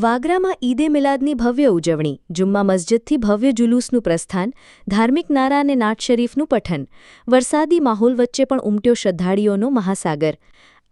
વાગરામાં ઈદે મિલાદની ભવ્ય ઉજવણી, જુમ્મા મસ્જિદથી ભવ્ય જુલુસનું પ્રસ્થાન, ધાર્મિક નારા અને નાટ શરીફનું પઠન. વરસાદી માહોલ વચ્ચે પણ ઉમટ્યો શ્રદ્ધાળીઓનો મહાસાગર.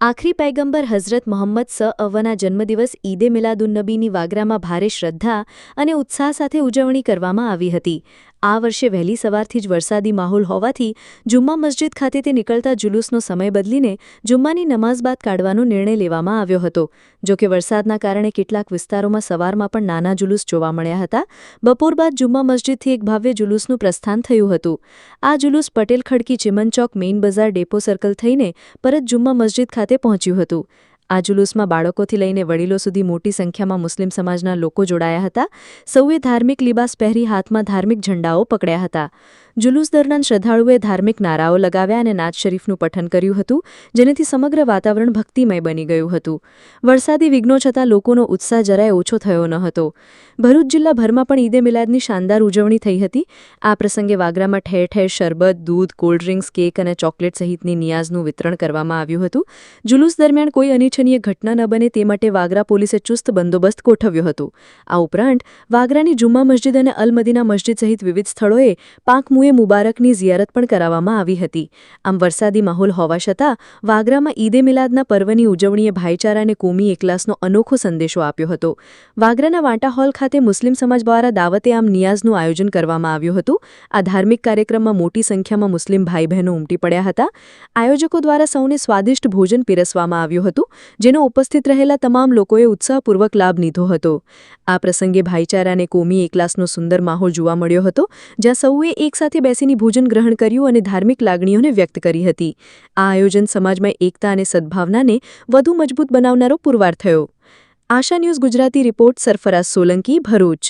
આખરી પૈગંબર હઝરત મોહમ્મદ સ અવના જન્મદિવસ ઈદે મિલાદુન્નબીની વાગરામાં ભારે શ્રદ્ધા અને ઉત્સાહ સાથે ઉજવણી કરવામાં આવી હતી. આ વર્ષે વહેલી સવારથી જ વરસાદી માહોલ હોવાથી જુમ્મા મસ્જિદ ખાતેથી નીકળતા જુલુસનો સમય બદલીને જુમ્માની નમાઝ બાદ કાઢવાનો નિર્ણય લેવામાં આવ્યો હતો. જોકે વરસાદના કારણે કેટલાક વિસ્તારોમાં સવારમાં પણ નાના જુલુસ જોવા મળ્યા હતા. બપોર બાદ જુમ્મા મસ્જિદથી એક ભવ્ય જુલુસનું પ્રસ્થાન થયું હતું. આ જુલુસ Patel Khadki Chiman Chowk main Bazar depot circle થઈને પરત જુમ્મા મસ્જિદ ખાતે પહોંચ્યું હતું. આ જુલુસમાં બાળકોથી લઈને વડીલો સુધી મોટી સંખ્યામાં મુસ્લિમ સમાજના લોકો જોડાયા હતા. સૌએ ધાર્મિક લિબાસ પહેરી હાથમાં ધાર્મિક ઝંડાઓ પકડ્યા હતા. જુલુસ દરમિયાન શ્રદ્ધાળુએ ધાર્મિક નારાઓ લગાવ્યા અને નાચ શરીફનું પઠન કર્યું હતું, જેનાથી સમગ્ર વાતાવરણ ભક્તિમય બની ગયું હતું. વરસાદી વિઘ્નો છતાં લોકોનો ઉત્સાહ જરાય ઓછો થયો ન હતો. ભરૂચ જિલ્લાભરમાં પણ ઈદે મિલાદની શાનદાર ઉજવણી થઈ હતી. આ પ્રસંગે વાગરામાં ઠેર ઠેર શરબત, દૂધ, કોલ્ડ ડ્રિંક્સ, કેક અને ચોકલેટ સહિતની નિયાઝનું વિતરણ કરવામાં આવ્યું હતું. જુલુસ દરમિયાન કોઈ અનિચ્છનીય ઘટના ન બને તે માટે વાગરા પોલીસે ચુસ્ત બંદોબસ્ત ગોઠવ્યો હતો. આ ઉપરાંત, વાગરાની જુમ્મા મસ્જિદ અને અલમદીના મસ્જિદ સહિત વિવિધ સ્થળોએ પાંખમુએ મુબારકની ઝિયારત પણ કરાવવામાં આવી હતી. આમ વરસાદી માહોલ હોવા છતાં, વાગરામાં ઈદે મિલાદના પર્વની ઉજવણીએ ભાઈચારા અને કોમી એકલાસનો અનોખો સંદેશો આપ્યો હતો. વાગરાના વાંટા હોલ ખાતે મુસ્લિમ સમાજ દ્વારા દાવતે આમ નિયાઝનું આયોજન કરવામાં આવ્યું હતું. આ ધાર્મિક કાર્યક્રમમાં મોટી સંખ્યામાં મુસ્લિમ ભાઈ બહેનો ઉમટી પડ્યા હતા. આયોજકો દ્વારા સૌને સ્વાદિષ્ટ ભોજન પીરસવામાં આવ્યું હતું. જેનો ઉપસ્થિત રહેલા તમામ લોકોએ ઉત્સાહપૂર્વક લાભ લીધો હતો. આ પ્રસંગે ભાઈચારા અને કોમી એકલાસનો સુંદર માહોલ જોવા મળ્યો હતો, જ્યાં સૌએ એકસાથે સાથે બેસીને ભોજન ગ્રહણ કર્યું અને ધાર્મિક લાગણીઓને વ્યક્ત કરી હતી. આ આયોજન સમાજમાં એકતા અને સદ્ભાવનાને વધુ મજબૂત બનાવનારો પુરવાર થયો. Asha news Gujarati report Sarfaraz Solanki, Bharuch.